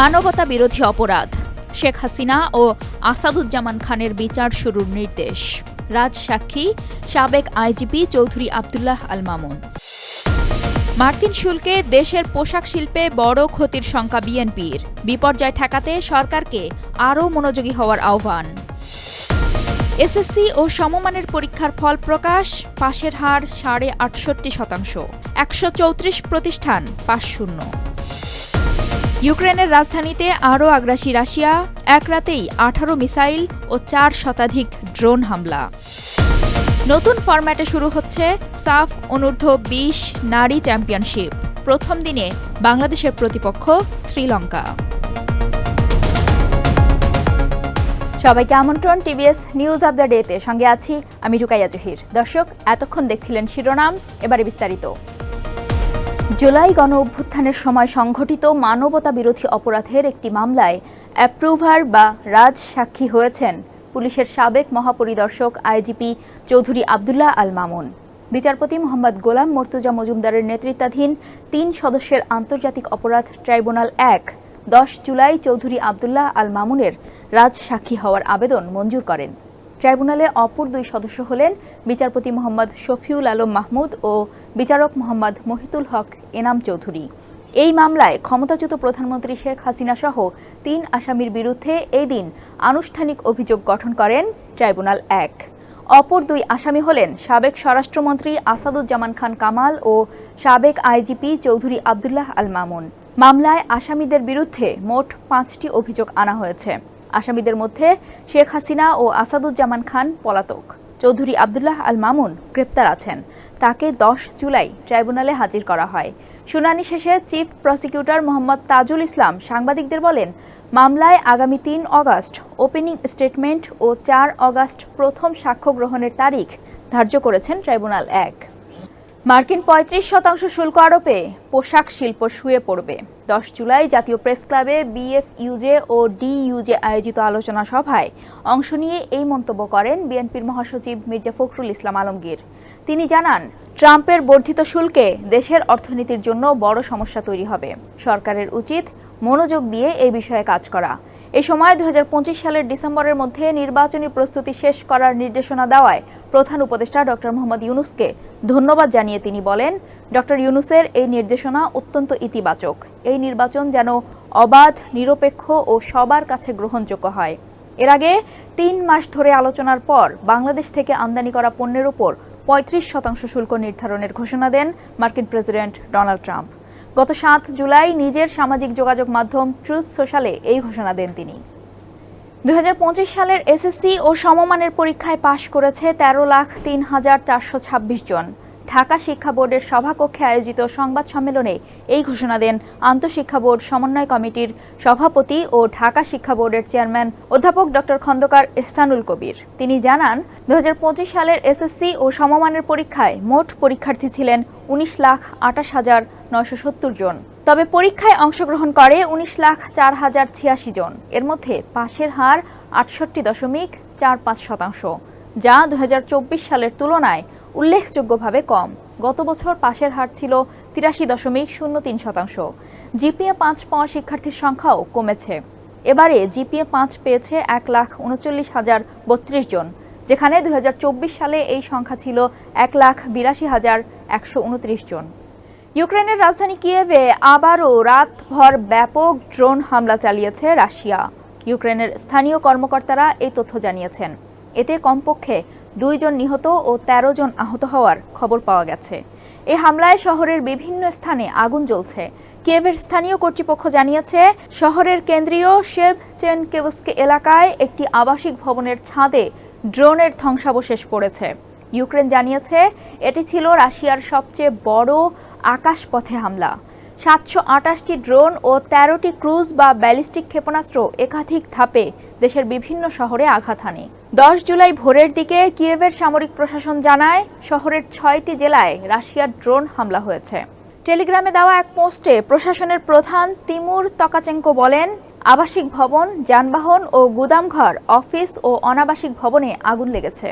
মানবতা বিরোধী অপরাধ। শেখ হাসিনা ও আসাদুজ্জামান খানের বিচার শুরুর নির্দেশ। রাজসাক্ষী সাবেক আইজিপি চৌধুরী আবদুল্লাহ আল মামুন। মার্কিন শুল্কে দেশের পোশাক শিল্পে বড় ক্ষতির শঙ্কা বিএনপির। বিপর্যয় ঠেকাতে সরকারকে আরও মনোযোগী হওয়ার আহ্বান। এসএসসি ও সমমানের পরীক্ষার ফল প্রকাশ, পাশের হার সাড়ে আটষট্টি শতাংশ। একশো চৌত্রিশ প্রতিষ্ঠান পাশ শূন্য। ইউক্রেনের রাজধানীতে আরও আগ্রাসী রাশিয়া, এক রাতেই আঠারো মিসাইল ও চার শতাধিক ড্রোন হামলা। নতুন ফরম্যাটে শুরু হচ্ছে সাফ অনূর্ধ্ব বিশ নারী চ্যাম্পিয়নশিপ। প্রথম দিনে বাংলাদেশের প্রতিপক্ষ শ্রীলঙ্কা। সবাইকে আমন্ত্রণ টিভিএস নিউজ অব দ্য ডেতে। সঙ্গে আছি আমি রুকাইয়া জহির। দর্শক, এতক্ষণ দেখছিলেন শিরোনাম, এবারে বিস্তারিত। জুলাই গণ অভ্যুত্থানের সময় সংঘটিত মানবতা বিরোধী অপরাধের একটি মামলায় অ্যাপ্রুভার বা রাজ সাক্ষী হয়েছেন পুলিশের সাবেক মহাপরিদর্শক আইজিপি চৌধুরী আবদুল্লাহ আল মামুন। বিচারপতি মোহাম্মদ গোলাম মর্তুজা মজুমদারের নেতৃত্বাধীন তিন সদস্যের আন্তর্জাতিক অপরাধ ট্রাইব্যুনাল এক, দশ জুলাই চৌধুরী আবদুল্লাহ আল মামুনের রাজ সাক্ষী হওয়ার আবেদন মঞ্জুর করেন। ট্রাইব্যুনালে অপর দুই সদস্য হলেন বিচারপতি মোহাম্মদ শফিউল আলম মাহমুদ ও বিচারক মোহাম্মদ মহিতুল হক, এনাম চৌধুরী। এই মামলায় ক্ষমতাচ্যুত প্রধানমন্ত্রী শেখ হাসিনা সহ তিন আসামির বিরুদ্ধে এই দিন আনুষ্ঠানিক অভিযোগ গঠন করেন ট্রাইব্যুনাল এক। অপর দুই আসামি হলেন সাবেক স্বরাষ্ট্রমন্ত্রী আসাদুজ্জামান খান কামাল ও সাবেক আইজিপি চৌধুরী আবদুল্লাহ আল মামুন। মামলায় আসামিদের বিরুদ্ধে মোট পাঁচটি অভিযোগ আনা হয়েছে। আসামিদের মধ্যে শেখ হাসিনা ও আসাদুজ্জামান খান পলাতক। চৌধুরী আবদুল্লাহ আল মামুন গ্রেপ্তার আছেন। তাকে দশ জুলাই ট্রাইব্যুনালে হাজির করা হয়। শুনানি শেষে চিফ প্রসিকিউটর মোহাম্মদ তাজুল ইসলাম সাংবাদিকদের বলেন, মামলায় আগামী তিন অগাস্ট ওপেনিং স্টেটমেন্ট ও চার অগাস্ট প্রথম সাক্ষ্য গ্রহণের তারিখ ধার্য করেছেন ট্রাইব্যুনাল এক। মার্কিন পঁয়ত্রিশ শতাংশ শুল্ক আরোপে পোশাক শিল্প শুয়ে পড়বে। দশ জুলাই জাতীয় প্রেস ক্লাবে বিএফ ইউজে ও ডিইউজে আয়োজিত আলোচনা সভায় অংশ নিয়ে এই মন্তব্য করেন বিএনপির মহাসচিব মির্জা ফখরুল ইসলাম আলমগীর। তিনি জানান, ট্রাম্পের বর্ধিত শুল্কে দেশের অর্থনীতির জন্য বড় সমস্যা তৈরি হবে। সরকারের উচিত মনোযোগ দিয়ে এই বিষয়ে কাজ করা। এ সময় দুই হাজার পঁচিশ সালের ডিসেম্বরের মধ্যে নির্বাচনী প্রস্তুতি শেষ করার নির্দেশনা দেওয়ায় প্রধান উপদেষ্টা ডক্টর মোহাম্মদ ইউনুসকে ধন্যবাদ জানিয়ে তিনি বলেন ডক্টর ইউনুসের এই নির্দেশনা অত্যন্ত ইতিবাচক। এই নির্বাচন যেন অবাধ, নিরপেক্ষ ও সবার কাছে গ্রহণযোগ্য হয়। এর আগে তিন মাস ধরে আলোচনার পর বাংলাদেশ থেকে আমদানি করা পণ্যের উপর পঁয়ত্রিশ শতাংশ শুল্ক নির্ধারণের ঘোষণা দেন মার্কিন প্রেসিডেন্ট ডোনাল্ড ট্রাম্প। গত সাত জুলাই নিজের সামাজিক যোগাযোগ মাধ্যম ট্রুথ সোশ্যালে এই ঘোষণা দেন তিনি। দু হাজার পঁচিশ সালের এসএসসি ও সমমানের পরীক্ষায় পাশ করেছে তেরো লাখ তিন হাজার চারশো ছাব্বিশ জন। ঢাকা শিক্ষা বোর্ডের সভাকক্ষে আয়োজিত সংবাদ সম্মেলনে এই ঘোষণা দেন আন্তঃশিক্ষা বোর্ড সমন্বয় কমিটির সভাপতি ও ঢাকা শিক্ষা বোর্ডের চেয়ারম্যান অধ্যাপক ডক্টর খন্দকার এহসানুল কবির। তিনি জানান দু হাজার পঁচিশ সালের এসএসসি ও সমমানের পরীক্ষায় মোট পরীক্ষার্থী ছিলেন উনিশ লাখ আটাশ হাজার নয়শো সত্তর জন। তবে পরীক্ষায় অংশগ্রহণ করে উনিশ লাখ চার হাজার ছিয়াশি জন। এর মধ্যে পাশের হার আটষট্টি দশমিক চার পাঁচ শতাংশ, যা দু হাজার চব্বিশ সালের তুলনায় উল্লেখযোগ্যভাবে কম। গত বছর পাশের হার ছিল তিরাশি দশমিক শূন্য তিন শতাংশ। জিপিএ পাঁচ পাওয়া শিক্ষার্থীর সংখ্যাও কমেছে। এবারে জিপিএ পাঁচ পেয়েছে এক লাখ উনচল্লিশ হাজার বত্রিশ জন, যেখানে চব্বিশ সালে এই সংখ্যা ছিল এক লাখ বিরাশি হাজার একশো উনত্রিশ জন। ইউক্রেনের রাজধানী কিয়েভে আবারও রাতভর ব্যাপক ড্রোন হামলা চালিয়েছে রাশিয়া। ইউক্রেনের স্থানীয় কর্মকর্তারা এই তথ্য জানিয়েছেন। এতে কমপক্ষে দুইজন নিহত ও ১৩ জন আহত হওয়ার খবর পাওয়া গেছে। এ হামলায় শহরের বিভিন্ন স্থানে আগুন জ্বলছে। কিয়েভের স্থানীয় কর্তৃপক্ষ জানিয়েছে, শহরের কেন্দ্রীয় শেভ চেনকেভস্কি এলাকায় একটি আবাসিক ভবনের ছাদে ড্রোনের ধ্বংসাবশেষ পড়েছে। ইউক্রেন জানিয়েছে, এটি ছিল রাশিয়ার সবচেয়ে বড় আকাশপথে হামলা। সাতশো আটাশটি ড্রোন ও তেরোটি ক্রুজ বা ব্যালিস্টিক ক্ষেপণাস্ত্র একাধিক ধাপে দেশের বিভিন্ন শহরে আঘাত হানে। দশ জুলাই ভোরের দিকে কিয়েভের সামরিক প্রশাসন জানায়, শহরের ছয়টি জেলায় রাশিয়ার ড্রোন হামলা হয়েছে। টেলিগ্রামে দেওয়া এক পোস্টে প্রশাসনের প্রধান তিমুর তকাচেঙ্কো বলেন, আবাসিক ভবন, যানবাহন ও গুদামঘর, অফিস ও অনাবাসিক ভবনে আগুন লেগেছে।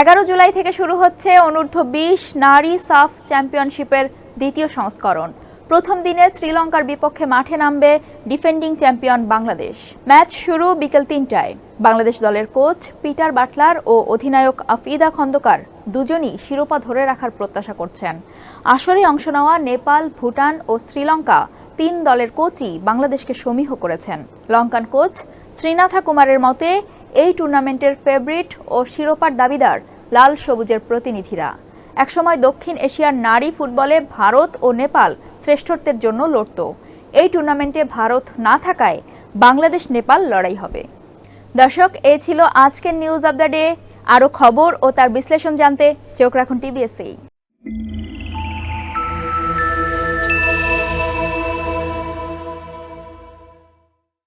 এগারো জুলাই থেকে শুরু হচ্ছে অনূর্ধ্ব বিশ নারী সাফ চ্যাম্পিয়নশিপের দ্বিতীয় সংস্করণ। প্রথম দিনে শ্রীলঙ্কার বিপক্ষে মাঠে নামবে ডিফেন্ডিং চ্যাম্পিয়ন বাংলাদেশ। ম্যাচ শুরু বিকেল তিনটায়। বাংলাদেশ দলের কোচ পিটার বাটলার ও অধিনায়ক আফিদা খন্দকার দুজনই শিরোপা ধরে রাখার প্রত্যাশা করছেন। আসরে অংশ নেওয়া নেপাল, ভুটান ও শ্রীলঙ্কা তিন দলের কোচই বাংলাদেশকে সমীহ করেছেন। লঙ্কান কোচ শ্রীনাথা কুমারের মতে, এই টুর্নামেন্টের ফেভারিট ও শিরোপার দাবিদার লাল সবুজের প্রতিনিধিরা। একসময় দক্ষিণ এশিয়ার নারী ফুটবলে ভারত ও নেপাল শ্রেষ্ঠত্বের জন্য লড়ত। এই টুর্নামেন্টে ভারত না থাকায় বাংলাদেশ, নেপাল লড়াই হবে। দর্শক, এ ছিল আজকের নিউজ অব দ্য ডে আরও খবর ও তার বিশ্লেষণ জানতে চোখ রাখুন টিবিএসএই